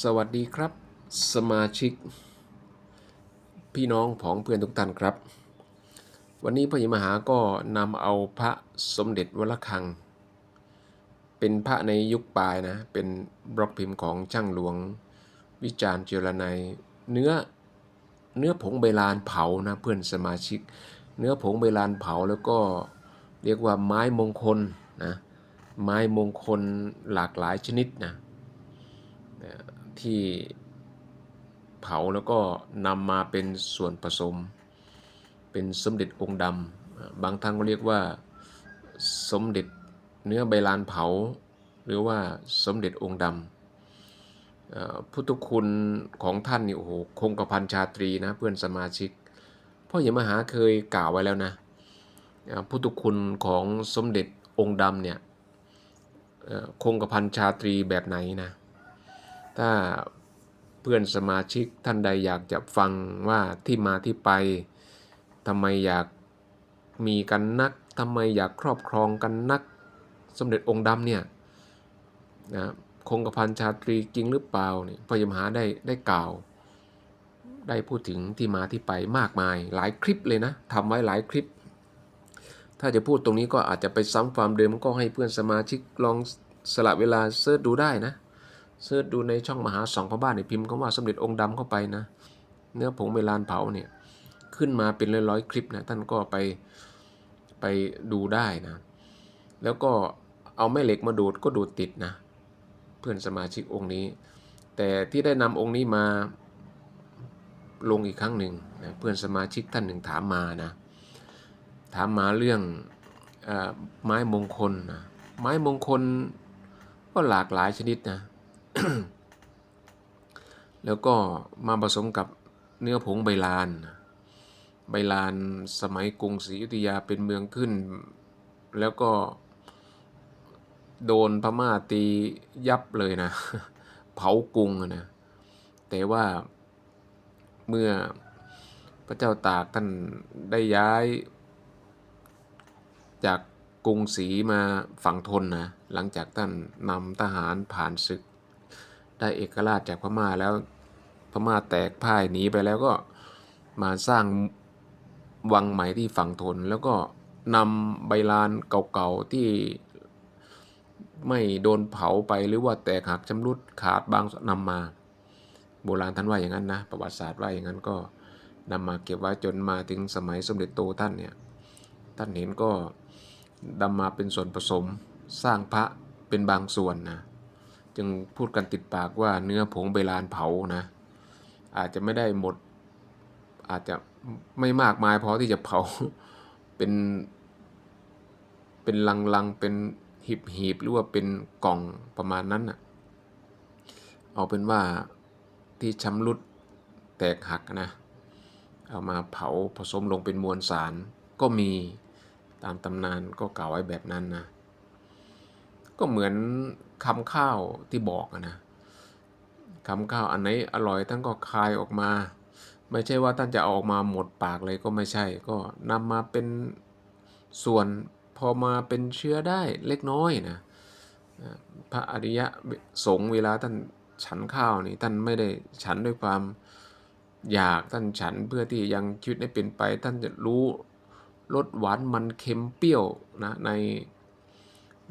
สวัสดีครับ สมาชิก พี่น้องผองเพื่อนทุกท่านครับ วันนี้พระยิมหาก็นำเอาพระสมเด็จวระฆัง เป็นพระในยุคปลายนะ เป็นบล็อกพิมพ์ของช่างหลวง วิจารณ์เจรไนยเนื้อเนื้อผงใบลานเผานะเพื่อนสมาชิก เนื้อผงใบลานเผาแล้วก็เรียกว่าไม้มงคลนะไม้มงคลหลากหลายชนิดนะ ที่เผาแล้วก็นำมาเป็นส่วนผสม เป็นสมเด็จองค์ดำบางท่านก็เรียกว่าสมเด็จเนื้อใบลานเผา หรือว่าสมเด็จองค์ดำพุทธคุณของท่านนี่โอ้โหคงกระพันชาตรีนะเพื่อนสมาชิกพ่อเหยมหาเคยกล่าวไว้แล้วนะพุทธคุณของสมเด็จองค์ดำเนี่ยคงกระพันชาตรีแบบไหนนะ ถ้าเพื่อนสมาชิกท่านใดอยากจะฟังว่าที่มาที่ไปทำไมอยากมีกันนักทำไมอยากครอบครองกันนัก สมเด็จองค์ดำเนี่ยนะคงกระพันชาตรีจริงหรือเปล่าเนี่ยพยมหาได้ได้กล่าว ได้พูดถึงที่มาที่ไปมากมายหลายคลิปเลยนะทำไว้หลายคลิป ถ้าจะพูดตรงนี้ก็อาจจะไปซ้ำความเดิมก็ให้เพื่อนสมาชิกลองสละเวลาเสิร์ชดูได้นะ เสิร์ชดูในช่องมหาสองพระบ้านในพิมพ์คำว่าสมเด็จองค์ดำเข้าไปนะ เนื้อผงเมลานเผาเนี่ยขึ้นมาเป็นร้อยๆคลิปนะท่านก็ไปไปดูได้นะ แล้วก็เอาแม่เหล็กมาดูดก็ดูดติดนะ เพื่อนสมาชิกองค์นี้ แต่ที่ได้นำองค์นี้มาลงอีกครั้งหนึ่งนะเพื่อนสมาชิกท่านหนึ่งถามมานะ ถามมาเรื่องอไม้มงคลนะไม้มงคลก็หลากหลายชนิดนะ แล้วก็มาผสมกับเนื้อผงใบลาน ใบลานสมัยกรุงศรีอยุธยาเป็นเมืองขึ้น แล้วก็โดนพม่าตียับเลยนะ เผากรุงนะ แต่ว่าเมื่อพระเจ้าตากท่านได้ย้าย จากกรุงศรีมาฝั่งทนนะ หลังจากท่านนำทหารผ่านศึก ได้เอกราชจากพม่าแล้วพม่าแตกพ่ายหนีไปแล้วก็มาสร้างวังใหม่ที่ฝั่งทน แล้วก็นำใบลานเก่าๆที่ไม่โดนเผาไปหรือว่าแตกหักชำรุดขาดบางนำมา โบราณท่านว่าอย่างนั้นนะ ประวัติศาสตร์ว่าอย่างนั้นก็นำมาเก็บไว้จนมาถึงสมัยสมเด็จโตท่านเนี่ยท่านเห็นก็นำมาเป็นส่วนผสมสร้างพระเป็นบางส่วนนะ จึงพูดกันติดปากว่าเนื้อผงเบลานเผานะ อาจจะไม่ได้หมด อาจจะไม่มากมายพอที่จะเผาเป็น เป็นลังๆเป็นหีบหีบหรือว่าเป็นกล่องประมาณนั้นน่ะเอาเป็นว่าที่ชำรุดแตกหักนะ เอามาเผาผสมลงเป็นมวลสารก็มีตามตำนานก็กล่าวไว้แบบนั้นนะ ก็เหมือน คำข้าวที่บอกนะคำข้าวอันไหนอร่อยท่านก็คายออกมา ไม่ใช่ว่าท่านจะเอาออกมาหมดปากเลยก็ไม่ใช่ ก็นำมาเป็นส่วนพอมาเป็นเชื้อได้เล็กน้อยนะพระอริยะสงฆ์เวลาท่านฉันข้าวนี่ท่านไม่ได้ฉันด้วยความอยากท่านฉันเพื่อที่ยังชีวิตให้เป็นไป ท่านจะรู้รสหวานมันเค็มเปรี้ยวนะใน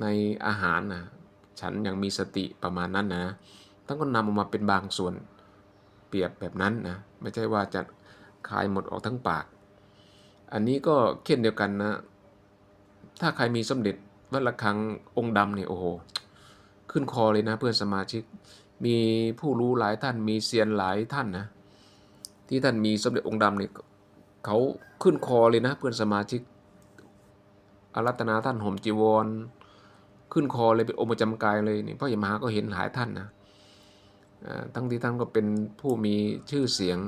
ในอาหารนะ ฉันยังมีสติประมาณนั้นนะท่านก็นำออกมาเป็นบางส่วนเปรียบแบบนั้นนะไม่ใช่ว่าจะคายหมดออกทั้งปาก อันนี้ก็เช่นเดียวกันนะ ถ้าใครมีสมเด็จวัดระฆังองค์ดำเนี่ยโอ้โหขึ้นคอเลยนะเพื่อนสมาชิกมีผู้รู้หลายท่านมีเซียนหลายท่านนะ ที่ท่านมีสมเด็จองค์ดำเนี่ยเขาขึ้นคอเลยนะเพื่อนสมาชิกอารัตนาท่านห่มจีวร ขึ้นคอเลยเป็นองค์ประจำกายเลยนี่พ่อใหญ่มหาก็เห็นหลายท่านนะทั้งที่ท่านก็เป็นผู้มีชื่อเสียง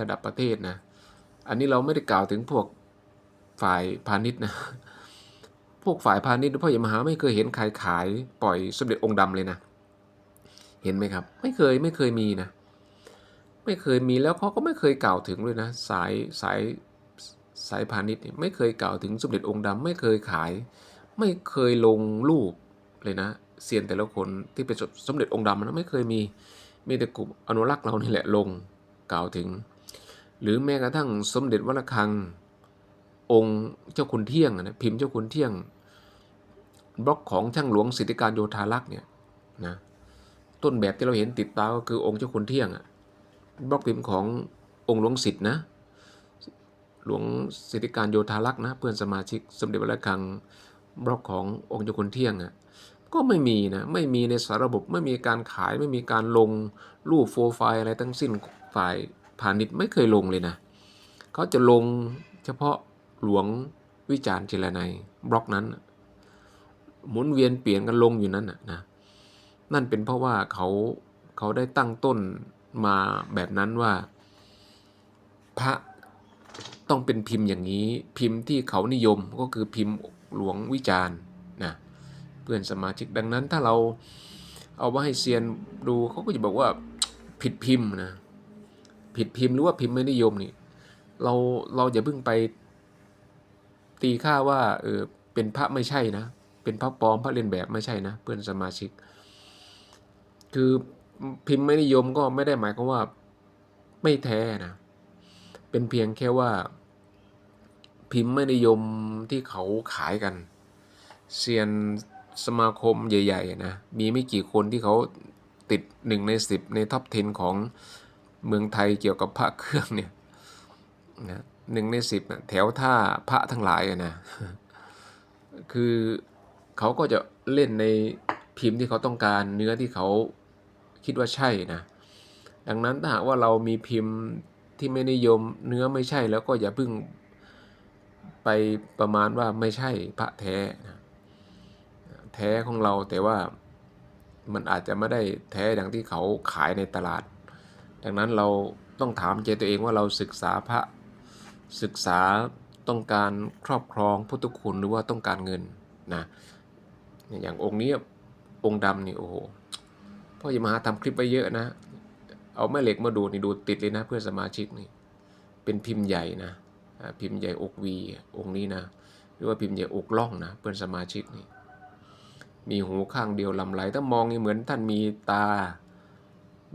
ระดับประเทศนะอันนี้เราไม่ได้กล่าวถึงพวกฝ่ายพาณิชย์นะพวกฝ่ายพาณิชย์พ่อใหญ่มหาไม่เคยเห็นใครขายปล่อยสมเด็จองค์ดำเลยนะ เห็นไหมครับ ไม่เคยไม่เคยมีนะ ไม่เคยมีแล้วเขาก็ไม่เคยกล่าวถึงเลยนะ สายสายสายพาณิชย์ไม่เคยกล่าวถึงสมเด็จองค์ดำไม่เคยขาย ไม่เคยลงรูปเลยนะเซียนแต่ละคนที่เป็นสมเด็จองค์ดำนะไม่เคยมีมีแต่กลุ่มอนุรักษ์เรานี่แหละลงกล่าวถึง หรือแม้กระทั่งสมเด็จวัดระฆัง องค์เจ้าคุณเที่ยงนะพิมพ์เจ้าคุณเที่ยง บล็อกของช่างหลวงสิทธิการโยธารักษ์เนี่ยนะต้นแบบที่เราเห็นติดตาก็คือองค์เจ้าคุณเที่ยงอะบล็อกพิมพ์ขององค์หลวงสิทธินะหลวงสิทธิการโยธารักษ์นะเพื่อนสมาชิกสมเด็จวัดระฆัง บล็อกขององค์เจ้าคุณเที่ยงอะก็ไม่มีนะไม่มีในสารระบบไม่มีการขายไม่มีการลงรูปโฟร์ไฟล์อะไรทั้งสิ้นฝ่ายพาณิชย์ไม่เคยลงเลยนะเขาจะลงเฉพาะหลวงวิจารณ์เจรนัยบล็อกนั้น หมุนเวียนเปลี่ยนกันลงอยู่นั้นนะนะนั่นเป็นเพราะว่าเขาเขาได้ตั้งต้นมาแบบนั้นว่า พระต้องเป็นพิมพ์อย่างนี้พิมพ์ที่เขานิยมก็คือพิมพ์ หลวงวิจารณ์นะเพื่อนสมาชิกดังนั้นถ้าเราเอามาให้เซียนดูเขาก็จะบอกว่าผิดพิมพ์นะผิดพิมพ์หรือว่าพิมพ์ไม่นิยมนี่เราเราอย่าเพิ่งไปตีค่าว่าเออเป็นพระไม่ใช่นะ เป็นพระปลอมพระเลียนแบบไม่ใช่นะ เพื่อนสมาชิก คือพิมพ์ไม่นิยมก็ไม่ได้หมายความว่าไม่แท้นะเป็นเพียงแค่ว่า พิมพ์ไม่นิยมที่เขาขายกันเซียนสมาคมใหญ่ๆนะมีไม่กี่คนที่เขาติดหนึ่งในสิบในท็อป 10 ของเมืองไทยเกี่ยวกับพระเครื่องเนี่ยนะหนึ่งในสิบแถวท่าพระทั้งหลายนะคือเขาก็จะเล่นในพิมพ์ที่เขาต้องการเนื้อที่เขาคิดว่าใช่นะดังนั้นถ้าหากว่าเรามีพิมพ์ที่ไม่นิยมเนื้อไม่ใช่แล้วก็อย่าเพิ่ง ไปประมาณว่าไม่ใช่พระแท้นะแท้ของเราแต่ว่ามันอาจจะไม่ได้แท้อย่างที่เขาขายในตลาด ดังนั้นเราต้องถามใจตัวเองว่าเราศึกษาพระศึกษาต้องการครอบครองพุทธคุณหรือว่าต้องการเงินนะอย่างองค์นี้องค์ดำนี่โอ้โหพ่ออย่ามาหาทำคลิปไปเยอะนะ เอาแม่เหล็กมาดูนี่ดูติดเลยนะเพื่อนสมาชิกนี่เป็นพิมพ์ใหญ่นะ พิมพ์ใหญ่อกวีองค์นี้นะหรือว่าพิมพ์ใหญ่อกล่องนะเพื่อนสมาชิกนี่มีหูข้างเดียวลำไหลถ้ามองนี่เหมือนท่านมีตา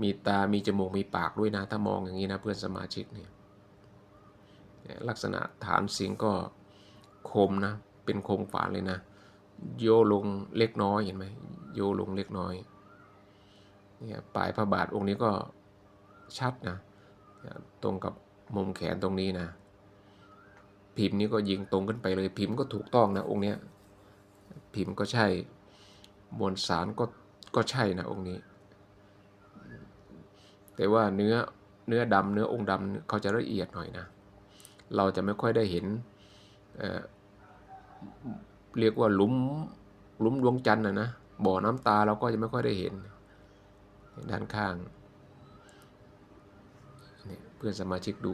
มีตามีจมูกมีปากด้วยนะ ถ้ามองอย่างนี้นะเพื่อนสมาชิกนี่ลักษณะฐานเสียงก็คมนะ เป็นคมฝานเลยนะ โยลงเล็กน้อยเห็นไหมโยลงเล็กน้อยเนี่ยปลายพระบาทองค์นี้ก็ชัดนะ ตรงกับมุมแขนตรงนี้นะ พิมพ์นี้ก็ยิงตรงขึ้นไปเลยพิมพ์ก็ถูกต้องนะองค์เนี้ยพิมพ์ก็ใช่มวลสารก็ก็ใช่นะองค์นี้ แต่ว่าเนื้อเนื้อดำเนื้อองค์ดำเขาจะละเอียดหน่อยนะ เราจะไม่ค่อยได้เห็นเเรียกว่าหลุมหลุมดวงจันทร์นะนะบ่อน้ำตาเราก็จะไม่ค่อยได้เห็น ด้านข้างเพื่อนสมาชิกดู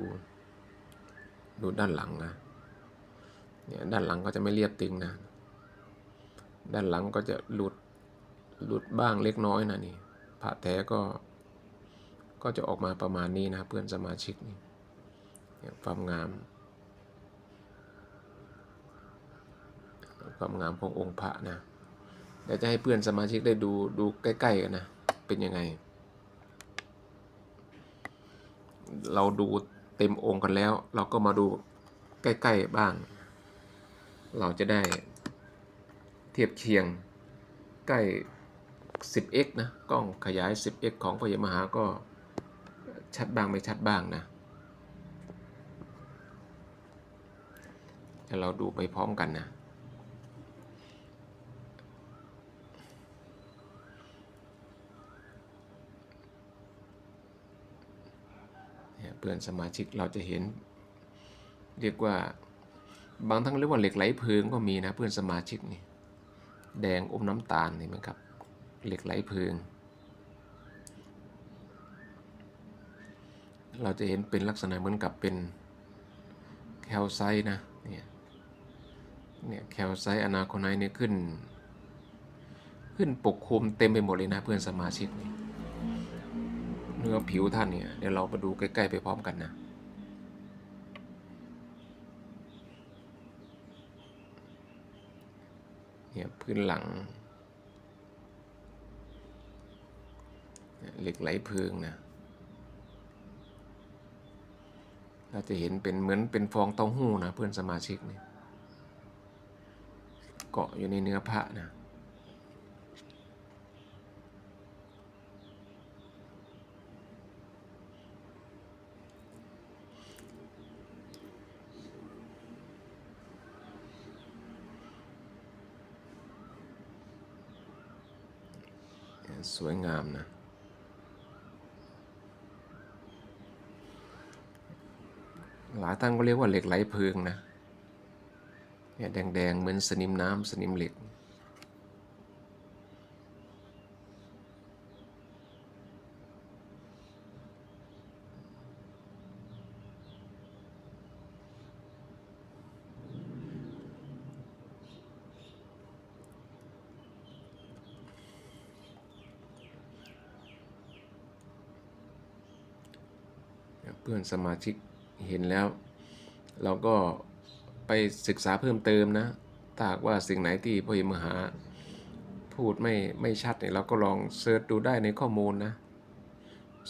ดูด้านหลังนะ เนี่ยด้านหลังก็จะไม่เรียบตึงนะ ด้านหลังก็จะหลุดหลุดบ้างเล็กน้อยนะนี่ผ่าแท้ก็ ก็จะออกมาประมาณนี้นะเพื่อนสมาชิกนี่ความงาม ความงามขององค์พระนะเดี๋ยวจะให้เพื่อนสมาชิกได้ดูดูใกล้ๆกันนะ เป็นยังไง เราดูเต็มองค์กันแล้ว เราก็มาดูใกล้ ๆ บ้าง เราจะได้เทียบเคียงใกล้ 10x นะ กล้องขยาย 10x ของพยมหาก็ชัดบ้างไม่ชัดบ้างนะเราดูไปพร้อมกันนะ เพื่อนสมาชิกเราจะเห็น เรียกว่า บางทั้งเรียกว่าเหล็กไหลเพลิงก็มีนะเพื่อนสมาชิกนี่แดงอมน้ำตาลนี่มันครับเหล็กไหลเพลิง เราจะเห็นเป็นลักษณะเหมือนกับเป็นแคลไซต์นะเนี่ยเนี่ยแคลไซต์อนาโคไนท์เนี่ยขึ้น ขึ้นปกคลุมเต็มไปหมดเลยนะเพื่อนสมาชิกนี่เนื้อผิวท่านเนี่ยเดี๋ยวเรามาดูใกล้ ๆ ไปพร้อมกันนะ เนี่ยพื้นหลังเหล็กไหลเพิงนะเราจะเห็นเป็นเหมือนเป็นฟองเต้าหู้นะเพื่อนสมาชิกเนี่ยเกาะอยู่ในเนื้อพระนะ สวยงามนะหลายท่านก็เรียกว่าเหล็กไหลเพลิงนะเนี่ยแดงๆ เหมือนสนิมน้ำสนิมเหล็ก อนสมาชิกเห็นแล้ว เราก็ไปศึกษาเพิ่มเติมนะถ้าหากว่าสิ่งไหนที่พ่อเอกมหาพูดไม่ไม่ชัดเนี่ยเราก็ลองเซิร์ชดูได้ในข้อมูลนะ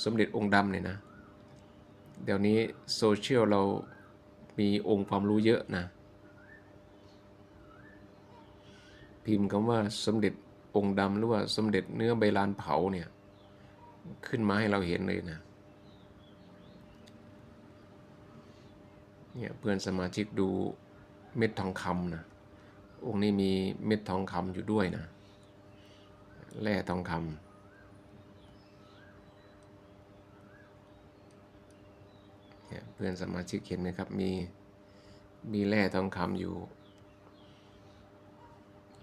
สมเด็จองค์ดำเนี่ยนะ เดี๋ยวนี้โซเชียลเรามีองค์ความรู้เยอะนะ พิมพ์คำว่าสมเด็จองค์ดำหรือว่าสมเด็จเนื้อใบลานเผาเนี่ย ขึ้นมาให้เราเห็นเลยนะ เนี่ยเพื่อนสมาชิกดูเม็ดทองคำนะองค์นี้มีเม็ดทองคำอยู่ด้วยนะแร่ทองคำเนี่ยเพื่อนสมาชิกเห็นนะครับมีมีแร่ทองคำอยู่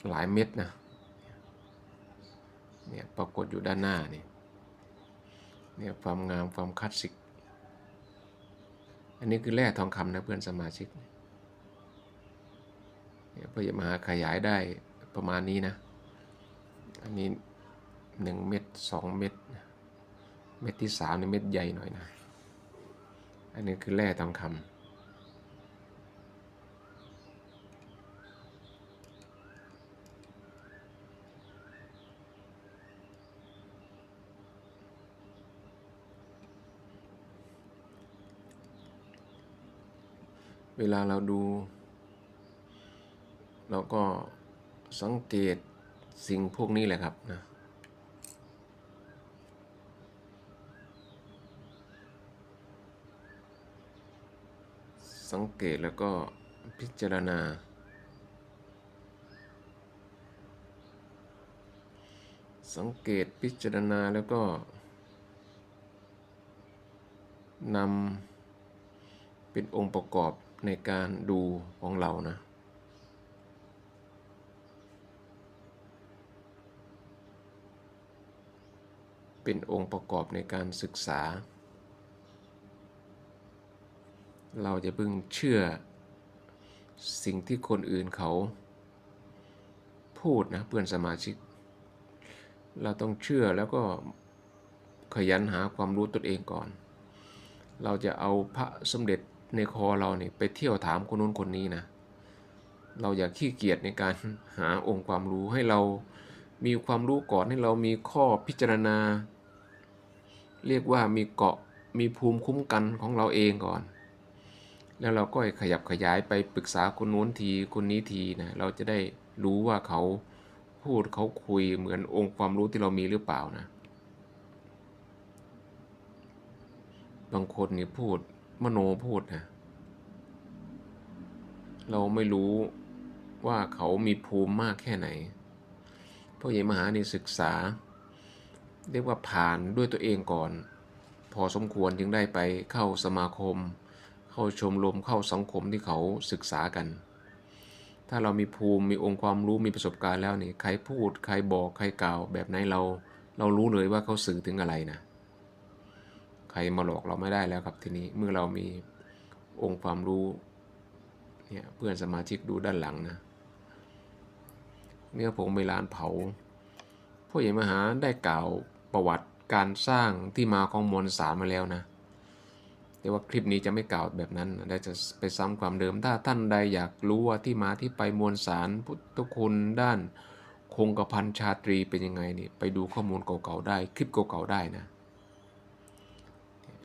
หลายเม็ดนะเนี่ยปรากฏอยู่ด้านหน้านี่เนี่ยความงามความคลาสสิก อันนี้คือแร่ทองคำนะเพื่อนสมาชิกเนี่ยพื่อจะมาหาขยายได้ประมาณนี้นะ อันนี้หนึ่งเม็ดสองเม็ดเม็ดที่สามนี่เม็ดใหญ่หน่อยนะ อันนี้คือแร่ทองคำ เวลาเราดู เราก็สังเกตสิ่งพวกนี้แหละครับนะสังเกตแล้วก็พิจารณา สังเกตพิจารณาแล้วก็นำเป็นองค์ประกอบ ในการดูของเรานะ เป็นองค์ประกอบในการศึกษา เราจะเพิ่งเชื่อสิ่งที่คนอื่นเขาพูดนะเพื่อนสมาชิก เราต้องเชื่อแล้วก็ขยันหาความรู้ตนเองก่อน เราจะเอาพระสมเด็จ ในคอเราเนี่ยไปเที่ยวถามคนนู้นคนนี้นะ เราอย่าขี้เกียจในการหาองค์ความรู้ให้เรามีความรู้ก่อนให้เรามีข้อพิจารณา เรียกว่ามีเกาะมีภูมิคุ้มกันของเราเองก่อน แล้วเราก็ขยับขยายไปปรึกษาคนนู้นทีคนนี้ทีนะเราจะได้รู้ว่าเขาพูดเขาคุยเหมือนองค์ความรู้ที่เรามีหรือเปล่านะ บางคนนี่พูด มโนพูดนะเราไม่รู้ว่าเขามีภูมิมากแค่ไหนพ่อใหญ่มหานี่ศึกษา เรียกว่าผ่านด้วยตัวเองก่อน พอสมควรจึงได้ไปเข้าสมาคม เข้าชมรมเข้าสังคมที่เขาศึกษากัน ถ้าเรามีภูมิมีองค์ความรู้มีประสบการณ์แล้วนี่ใครพูดใครบอกใครกล่าวแบบไหนเรา เรารู้เลยว่าเขาสื่อถึงอะไรนะ ใครมาหลอกเราไม่ได้แล้วครับทีนี้เมื่อเรามีองค์ความรู้เนี่ยเพื่อนสมาชิกดูด้านหลังนะเนื้อผงเมลานเผาพ่อใหญ่มหาได้กล่าวประวัติการสร้างที่มาของมวลสารมาแล้วนะ แต่ว่าคลิปนี้จะไม่กล่าวแบบนั้นได้จะไปซ้ำความเดิม ถ้าท่านใดอยากรู้ว่าที่มาที่ไปมวลสารพุทธคุณด้านคงกระพันชาตรีเป็นยังไงนี่ไปดูข้อมูลเก่าๆได้ คลิปเก่าๆได้นะ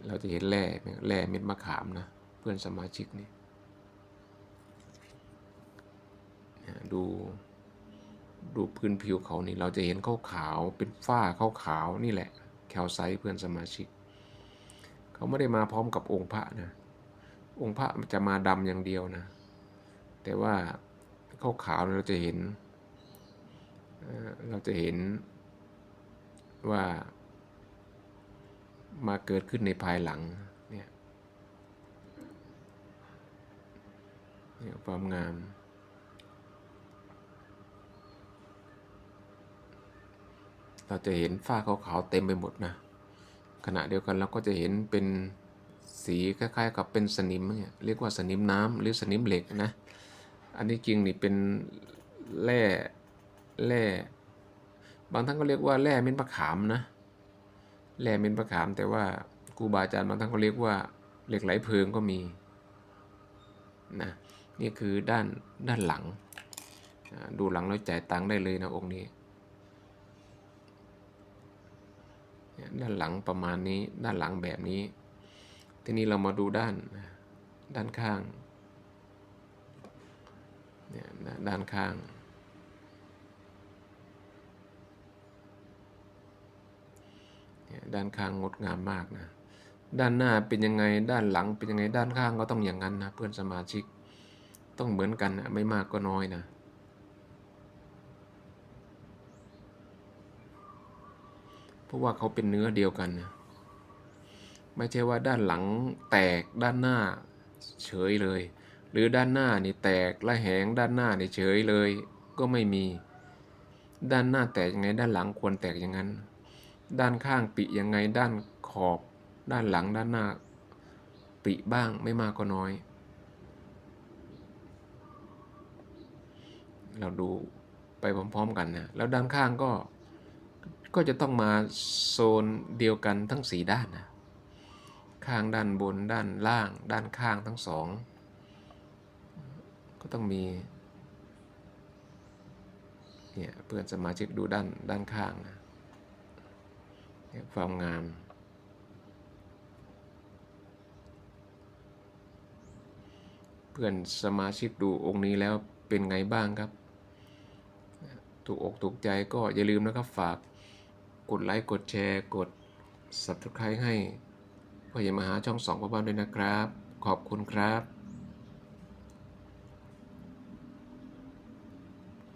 เราจะเห็นแร่แร่เม็ดมะขามนะ เพื่อนสมาชิกนี่ดู ดูพื้นผิวเขานี่เราจะเห็นขาวขาวเป็นฝ้าขาวขาวๆนี่แหละ แคลไซต์เพื่อนสมาชิก เขาไม่ได้มาพร้อมกับองค์พระนะ องค์พระจะมาดำอย่างเดียวนะ แต่ว่าขาวขาวเราจะเห็น เราจะเห็นว่า มาเกิดขึ้นในภายหลังเนี่ยเนี่ยความงาม เราจะเห็นฝ้าขาวๆเต็มไปหมดนะขณะเดียวกันเราก็จะเห็นเป็นสีคล้ายๆ กับเป็นสนิมเนี่ยเรียกว่าสนิมน้ำหรือสนิมเหล็กนะ อันนี้จริงนี่เป็นแร่แร่บางท่านก็เรียกว่าแร่เม็ดมะขามนะ แร่เม็ดมะขาม แต่ว่าครูบาอาจารย์บางท่านก็เรียกว่าเหล็กไหลเพลิงก็มีนะนี่คือด้านด้านหลัง ดูหลังแล้วจ่ายตังค์ได้เลยนะองค์นี้ ด้านหลังประมาณนี้ด้านหลังแบบนี้ ทีนี้เรามาดูด้านด้านข้างเนี่ยด้านข้าง เนี่ย ด้านข้างงดงามมากนะ ด้านหน้าเป็นยังไงด้านหลังเป็นยังไงด้านข้างก็ต้องอย่างนั้นนะเพื่อนสมาชิก ต้องเหมือนกันนะไม่มากก็น้อยนะเพราะว่าเขาเป็นเนื้อเดียวกันนะไม่ใช่ว่าด้านหลังแตกด้านหน้าเฉยเลย หรือด้านหน้านี่แตกและแหงด้านหน้านี่เฉยเลย ก็ไม่มี ด้านหน้าแตกยังไงด้านหลังควรแตกอย่างนั้น ด้านข้างปิยังไงด้านขอบด้านหลังด้านหน้า ปิบ้างไม่มากก็น้อย เราดูไปพร้อมๆกันนะแล้วด้านข้างก็ก็จะต้องมาโซนเดียวกันทั้งสีด้านนะข้างด้านบนด้านล่าง ด้านข้างทั้งสองก็ต้องมีเนี่ยเพื่อนสมาชิกดูด้านด้านข้างนะ ความงาม เพื่อนสมาชิกดูองค์นี้แล้วเป็นไงบ้างครับ ถูกอกถูกใจก็อย่าลืมนะครับฝากกดไลค์กดแชร์ กด Subscribe ให้พ่อใหญ่มหาช่องสองพ่อบ้านด้วยนะครับ ขอบคุณครับ